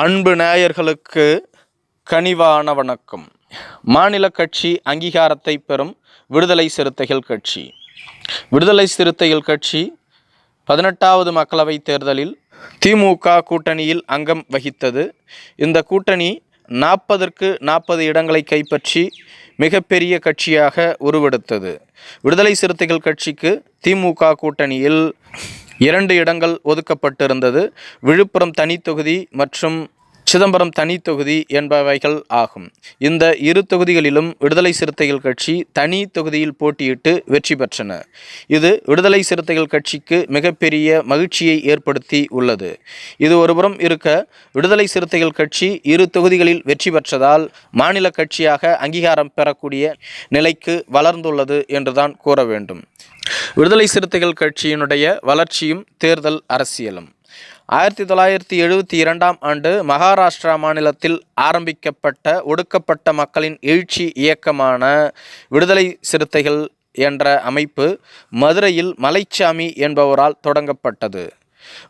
அன்பு நேயர்களுக்கு கனிவான வணக்கம். மாநில கட்சி அங்கீகாரத்தை பெறும் விடுதலை சிறுத்தைகள் கட்சி. விடுதலை சிறுத்தைகள் கட்சி பதினெட்டாவது மக்களவைத் தேர்தலில் திமுக கூட்டணியில் அங்கம் வகித்தது. இந்த கூட்டணி நாற்பதற்கு நாற்பது இடங்களை கைப்பற்றி மிகப்பெரிய கட்சியாக உருவெடுத்தது. விடுதலை சிறுத்தைகள் கட்சிக்கு திமுக கூட்டணியில் இரண்டு இடங்கள் ஒதுக்கப்பட்டிருந்தது. விழுப்புரம் தனி தொகுதி மற்றும் சிதம்பரம் தனி தொகுதி என்பவைகள் ஆகும். இந்த இரு தொகுதிகளிலும் விடுதலை சிறுத்தைகள் கட்சி தனி தொகுதியில் போட்டியிட்டு வெற்றி பெற்றன. இது விடுதலை சிறுத்தைகள் கட்சிக்கு மிகப்பெரிய மகிழ்ச்சியை ஏற்படுத்தி உள்ளது. இது ஒருபுறம் இருக்க விடுதலை சிறுத்தைகள் கட்சி இரு தொகுதிகளில் வெற்றி பெற்றதால் மாநில கட்சியாக அங்கீகாரம் பெறக்கூடிய நிலைக்கு வளர்ந்துள்ளது என்றுதான் கூற வேண்டும். விடுதலை சிறுத்தைகள் கட்சியினுடைய வளர்ச்சியும் தேர்தல் அரசியலும். ஆயிரத்தி தொள்ளாயிரத்தி எழுபத்தி இரண்டாம் ஆண்டு மகாராஷ்டிரா மாநிலத்தில் ஆரம்பிக்கப்பட்ட ஒடுக்கப்பட்ட மக்களின் எழுச்சி இயக்கமான விடுதலை சிறுத்தைகள் என்ற அமைப்பு மதுரையில் மலைச்சாமி என்பவரால் தொடங்கப்பட்டது.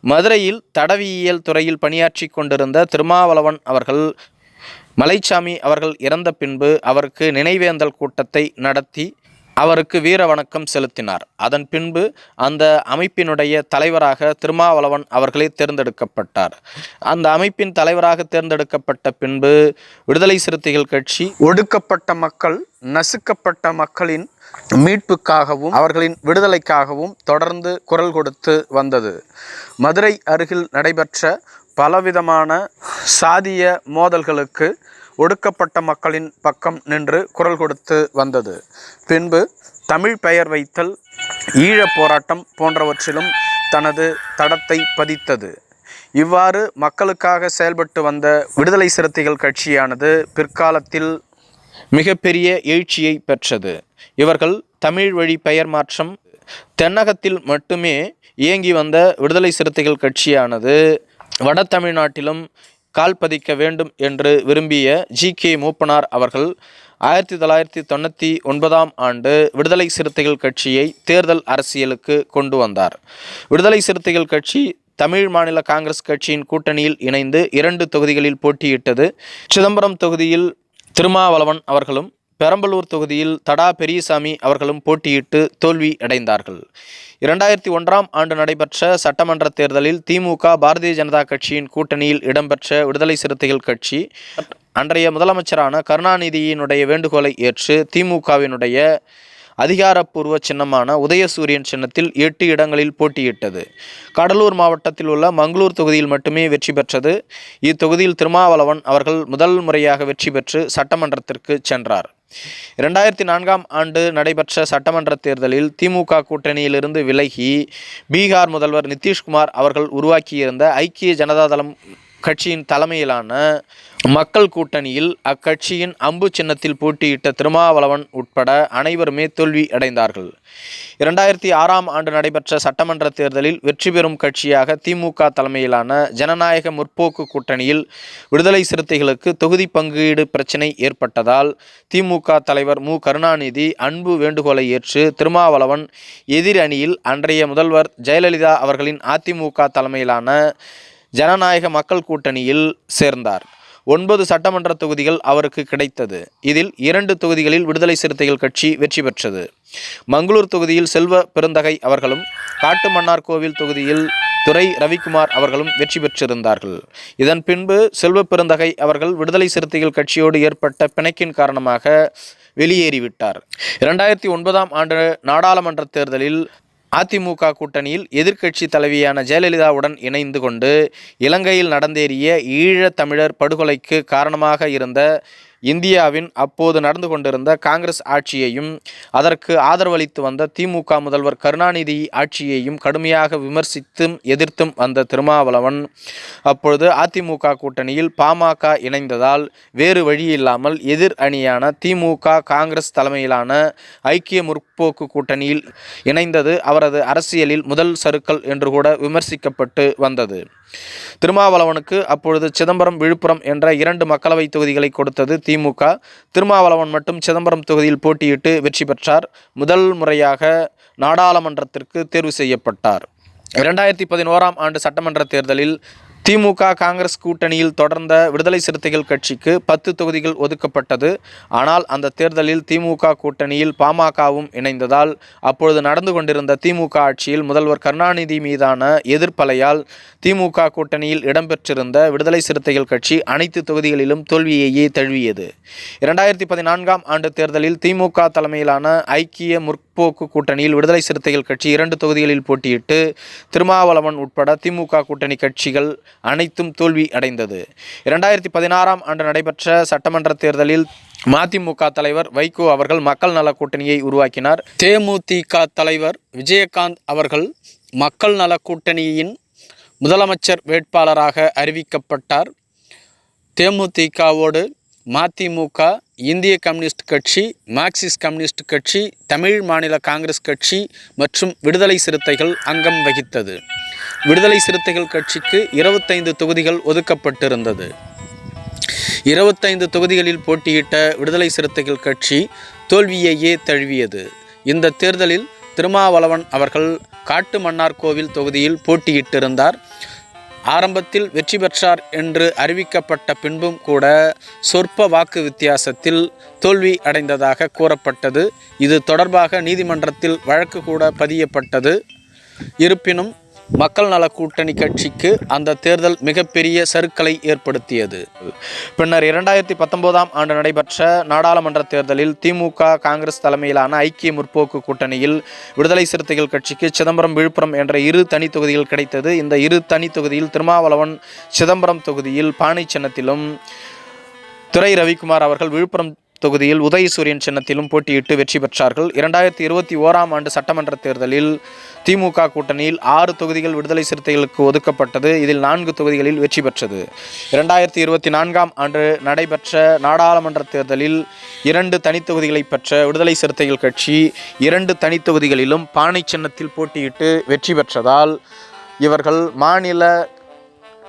மதுரையில் தடவியியல் துறையில் பணியாற்றி கொண்டிருந்த திருமாவளவன் அவர்கள் மலைச்சாமி அவர்கள் இறந்த பின்பு அவருக்கு நினைவேந்தல் கூட்டத்தை நடத்தி அவருக்கு வீர வணக்கம் செலுத்தினார். அதன் பின்பு அந்த அமைப்பினுடைய தலைவராக திருமாவளவன் அவர்களே தேர்ந்தெடுக்கப்பட்டார். அந்த அமைப்பின் தலைவராக தேர்ந்தெடுக்கப்பட்ட பின்பு விடுதலை சிறுத்தைகள் கட்சி ஒடுக்கப்பட்ட மக்கள் நசுக்கப்பட்ட மக்களின் மீட்புக்காகவும் அவர்களின் விடுதலைக்காகவும் தொடர்ந்து குரல் கொடுத்து வந்தது. மதுரை அருகில் நடைபெற்ற பலவிதமான சாதிய மோதல்களுக்கு ஒடுக்கப்பட்ட மக்களின் பக்கம் நின்று குரல் கொடுத்து வந்தது. பின்பு தமிழ் பெயர் வைத்தல் ஈழப் போராட்டம் போன்றவற்றிலும் தனது தடத்தை பதித்தது. இவ்வாறு மக்களுக்காக செயல்பட்டு வந்த விடுதலை சிறுத்தைகள் கட்சியானது பிற்காலத்தில் மிகப்பெரிய எழுச்சியை பெற்றது. இவர்கள் தமிழ் வழி பெயர் மாற்றம் தென்னகத்தில் மட்டுமே இயங்கி வந்த விடுதலை சிறுத்தைகள் கட்சியானது வட தமிழ்நாட்டிலும் கால் பதிக்க வேண்டும் என்று விரும்பிய ஜி கே மூப்பனார் அவர்கள் ஆயிரத்தி தொள்ளாயிரத்தி தொண்ணூற்றி ஒன்பதாம் ஆண்டு விடுதலை சிறுத்தைகள் கட்சியை தேர்தல் அரசியலுக்கு கொண்டு வந்தார். விடுதலை சிறுத்தைகள் கட்சி தமிழ் மாநில காங்கிரஸ் கட்சியின் கூட்டணியில் இணைந்து இரண்டு தொகுதிகளில் போட்டியிட்டது. சிதம்பரம் தொகுதியில் திருமாவளவன் அவர்களும் பெரம்பலூர் தொகுதியில் தடா பெரியசாமி அவர்களும் போட்டியிட்டு தோல்வி அடைந்தார்கள். இரண்டாயிரத்தி ஒன்றாம் ஆண்டு நடைபெற்ற சட்டமன்ற தேர்தலில் திமுக பாரதிய ஜனதா கட்சியின் கூட்டணியில் இடம்பெற்ற விடுதலை சிறுத்தைகள் கட்சி அன்றைய முதலமைச்சரான கருணாநிதியினுடைய வேண்டுகோளை ஏற்று திமுகவினுடைய அதிகாரப்பூர்வ சின்னமான உதயசூரியன் சின்னத்தில் எட்டு இடங்களில் போட்டியிட்டது. கடலூர் மாவட்டத்தில் உள்ள மங்களூர் தொகுதியில் மட்டுமே வெற்றி பெற்றது. இத்தொகுதியில் திருமாவளவன் அவர்கள் முதல் முறையாக வெற்றி பெற்று சட்டமன்றத்திற்கு சென்றார். இரண்டாயிரத்தி நான்காம் ஆண்டு நடைபெற்ற சட்டமன்ற தேர்தலில் திமுக கூட்டணியிலிருந்து விலகி பீகார் முதல்வர் நிதிஷ்குமார் அவர்கள் உருவாக்கியிருந்த ஐக்கிய ஜனதாதளம் கட்சியின் தலைமையிலான மக்கள் கூட்டணியில் அக்கட்சியின் அம்பு சின்னத்தில் போட்டியிட்ட திருமாவளவன் உட்பட அனைவருமே தோல்வி அடைந்தார்கள். இரண்டாயிரத்தி ஆறாம் ஆண்டு நடைபெற்ற சட்டமன்ற தேர்தலில் வெற்றி பெறும் கட்சியாக திமுக தலைமையிலான ஜனநாயக முற்போக்கு கூட்டணியில் விடுதலை சிறுத்தைகளுக்கு தொகுதி பங்கீடு பிரச்சினை ஏற்பட்டதால் திமுக தலைவர் மு. கருணாநிதி அன்பு வேண்டுகோளை ஏற்று திருமாவளவன் எதிர் அணியில் அன்றைய முதல்வர் ஜெயலலிதா அவர்களின் அதிமுக தலைமையிலான ஜனநாயக மக்கள் கூட்டணியில் சேர்ந்தார். ஒன்பது சட்டமன்ற தொகுதிகள் அவருக்கு கிடைத்தது. இதில் இரண்டு தொகுதிகளில் விடுதலை சிறுத்தைகள் கட்சி வெற்றி பெற்றது. மங்களூர் தொகுதியில் செல்வ பெருந்தகை அவர்களும் காட்டுமன்னார் கோவில் தொகுதியில் துரை ரவிக்குமார் அவர்களும் வெற்றி பெற்றிருந்தார்கள். இதன் பின்பு செல்வ பெருந்தகை அவர்கள் விடுதலை சிறுத்தைகள் கட்சியோடு ஏற்பட்ட பிணைக்கின் காரணமாக வெளியேறிவிட்டார். இரண்டாயிரத்தி ஒன்பதாம் ஆண்டு நாடாளுமன்ற தேர்தலில் அதிமுக கூட்டணியில் எதிர்க்கட்சி தலைவியான ஜெயலலிதாவுடன் இணைந்து கொண்டு இலங்கையில் நடந்தேறிய ஈழத் தமிழர் படுகொலைக்கு காரணமாக இருந்த இந்தியாவின் அப்போது நடந்து கொண்டிருந்த காங்கிரஸ் ஆட்சியையும் அதற்கு ஆதரவளித்து வந்த திமுக முதல்வர் கருணாநிதி ஆட்சியையும் கடுமையாக விமர்சித்தும் எதிர்த்தும் வந்த திருமாவளவன் அப்பொழுது அதிமுக கூட்டணியில் பாமக இணைந்ததால் வேறு வழியில்லாமல் எதிர் அணியான திமுக காங்கிரஸ் தலைமையிலான ஐக்கிய முற்போக்கு கூட்டணியில் இணைந்தது அவரது அரசியலில் முதல் சறுக்கல் என்று கூட விமர்சிக்கப்பட்டு வந்தது. திருமாவளவனுக்கு அப்பொழுது சிதம்பரம் விழுப்புரம் என்ற இரண்டு மக்களவை தொகுதிகளை கொடுத்தது திமுக. திருமாவளவன் மட்டும் சிதம்பரம் தொகுதியில் போட்டியிட்டு வெற்றி பெற்றார். முதல் முறையாக நாடாளுமன்றத்திற்கு தேர்வு செய்யப்பட்டார். இரண்டாயிரத்தி பதினோராம் ஆண்டு சட்டமன்ற தேர்தலில் திமுக காங்கிரஸ் கூட்டணியில் தொடர்ந்த விடுதலை சிறுத்தைகள் கட்சிக்கு பத்து தொகுதிகள் ஒதுக்கப்பட்டது. ஆனால் அந்த தேர்தலில் திமுக கூட்டணியில் பாமகவும் இணைந்ததால் அப்பொழுது நடந்து கொண்டிருந்த திமுக ஆட்சியில் முதல்வர் கருணாநிதி மீதான எதிர்ப்பலையால் திமுக கூட்டணியில் இடம்பெற்றிருந்த விடுதலை சிறுத்தைகள் கட்சி அனைத்து தொகுதிகளிலும் தோல்வியையே தழுவியது. இரண்டாயிரத்தி பதினான்காம் ஆண்டு தேர்தலில் திமுக தலைமையிலான ஐக்கிய முற்போக்கு கூட்டணியில் விடுதலை சிறுத்தைகள் கட்சி இரண்டு தொகுதிகளில் போட்டியிட்டு திருமாவளவன் உட்பட திமுக கூட்டணி கட்சிகள் அனைத்தும் தோல்வி அடைந்தது. இரண்டாயிரத்தி பதினாறாம் ஆண்டு நடைபெற்ற சட்டமன்ற தேர்தலில் மதிமுக தலைவர் வைகோ அவர்கள் மக்கள் நல கூட்டணியை உருவாக்கினார். தேமுதிக தலைவர் விஜயகாந்த் அவர்கள் மக்கள் நல கூட்டணியின் முதலமைச்சர் வேட்பாளராக அறிவிக்கப்பட்டார். தேமுதிகவோடு மதிமுக இந்திய கம்யூனிஸ்ட் கட்சி மார்க்சிஸ்ட் கம்யூனிஸ்ட் கட்சி தமிழ் மாநில காங்கிரஸ் கட்சி மற்றும் விடுதலை சிறுத்தைகள் அங்கம் வகித்தது. விடுதலை சிறுத்தைகள் கட்சிக்கு இருபத்தைந்து தொகுதிகள் ஒதுக்கப்பட்டிருந்தது. இருபத்தைந்து தொகுதிகளில் போட்டியிட்ட விடுதலை சிறுத்தைகள் கட்சி தோல்வியையே தழுவியது. இந்த தேர்தலில் திருமாவளவன் அவர்கள் காட்டு மன்னார்கோவில் தொகுதியில் போட்டியிட்டிருந்தார். ஆரம்பத்தில் வெற்றி பெற்றார் என்று அறிவிக்கப்பட்ட பின்பும் கூட சொற்ப வாக்கு வித்தியாசத்தில் தோல்வி அடைந்ததாக கூறப்பட்டது. இது தொடர்பாக நீதிமன்றத்தில் வழக்கு கூட பதியப்பட்டது. இருப்பினும் மக்கள் நல கூட்டணி கட்சிக்கு அந்த தேர்தல் மிகப்பெரிய சறுக்கலை ஏற்படுத்தியது. பின்னர் இரண்டாயிரத்தி பத்தொன்பதாம் ஆண்டு நடைபெற்ற நாடாளுமன்ற தேர்தலில் திமுக காங்கிரஸ் தலைமையிலான ஐக்கிய முற்போக்கு கூட்டணியில் விடுதலை சிறுத்தைகள் கட்சிக்கு சிதம்பரம் விழுப்புரம் என்ற இரு தனி தொகுதிகள் கிடைத்தது. இந்த இரு தனி தொகுதியில் திருமாவளவன் சிதம்பரம் தொகுதியில் பானை சின்னத்திலும் துறை ரவிக்குமார் அவர்கள் விழுப்புரம் தொகுதியில் உதயசூரியன் சின்னத்திலும் போட்டியிட்டு வெற்றி பெற்றார்கள். இரண்டாயிரத்தி இருபத்தி ஓராம் ஆண்டு சட்டமன்ற தேர்தலில் திமுக கூட்டணியில் ஆறு தொகுதிகள் விடுதலை சிறுத்தைகளுக்கு ஒதுக்கப்பட்டது. இதில் நான்கு தொகுதிகளில் வெற்றி பெற்றது. இரண்டாயிரத்தி இருபத்தி நான்காம் ஆண்டு நடைபெற்ற நாடாளுமன்ற தேர்தலில் இரண்டு தனித்தொகுதிகளை பெற்ற விடுதலை சிறுத்தைகள் கட்சி இரண்டு தனித்தொகுதிகளிலும் பானை சின்னத்தில் போட்டியிட்டு வெற்றி பெற்றதால் இவர்கள் மாநில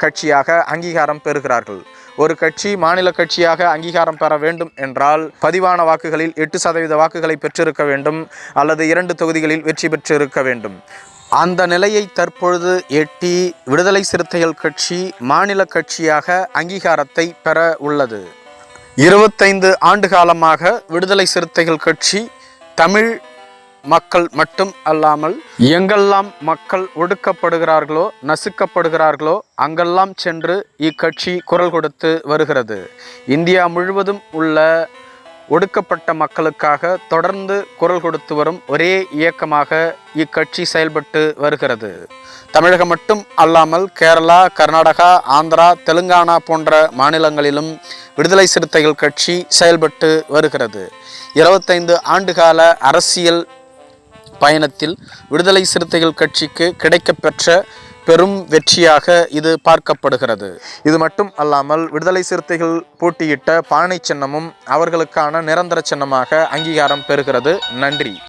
கட்சியாக அங்கீகாரம் பெறுகிறார்கள். ஒரு கட்சி மாநில கட்சியாக அங்கீகாரம் பெற வேண்டும் என்றால் பதிவான வாக்குகளில் எட்டு சதவீத வாக்குகளை பெற்றிருக்க வேண்டும் அல்லது இரண்டு தொகுதிகளில் வெற்றி பெற்றிருக்க வேண்டும். அந்த நிலையை தற்பொழுது எட்டி விடுதலை சிறுத்தைகள் கட்சி மாநில கட்சியாக அங்கீகாரத்தை பெற உள்ளது. இருபத்தைந்து ஆண்டு காலமாக விடுதலை சிறுத்தைகள் கட்சி தமிழ் மக்கள் மட்டும் அல்லாமல் எங்கெல்லாம் மக்கள் ஒடுக்கப்படுகிறார்களோ நசுக்கப்படுகிறார்களோ அங்கெல்லாம் சென்று இக்கட்சி குரல் கொடுத்து வருகிறது. இந்தியா முழுவதும் உள்ள ஒடுக்கப்பட்ட மக்களுக்காக தொடர்ந்து குரல் கொடுத்து வரும் ஒரே இயக்கமாக இக்கட்சி செயல்பட்டு வருகிறது. தமிழகம் மட்டும் அல்லாமல் கேரளா கர்நாடகா ஆந்திரா தெலுங்கானா போன்ற மாநிலங்களிலும் விடுதலை சிறுத்தைகள் கட்சி செயல்பட்டு வருகிறது. இருபத்தைந்து ஆண்டுகால அரசியல் பயணத்தில் விடுதலை சிறுத்தைகள் கட்சிக்கு கிடைக்கப்பெற்ற பெரும் வெற்றியாக இது பார்க்கப்படுகிறது. இது மட்டும் அல்லாமல் விடுதலை சிறுத்தைகள் போட்டியிட்ட பானை சின்னமும் அவர்களுக்கான நிரந்தர சின்னமாக அங்கீகாரம் பெறுகிறது. நன்றி.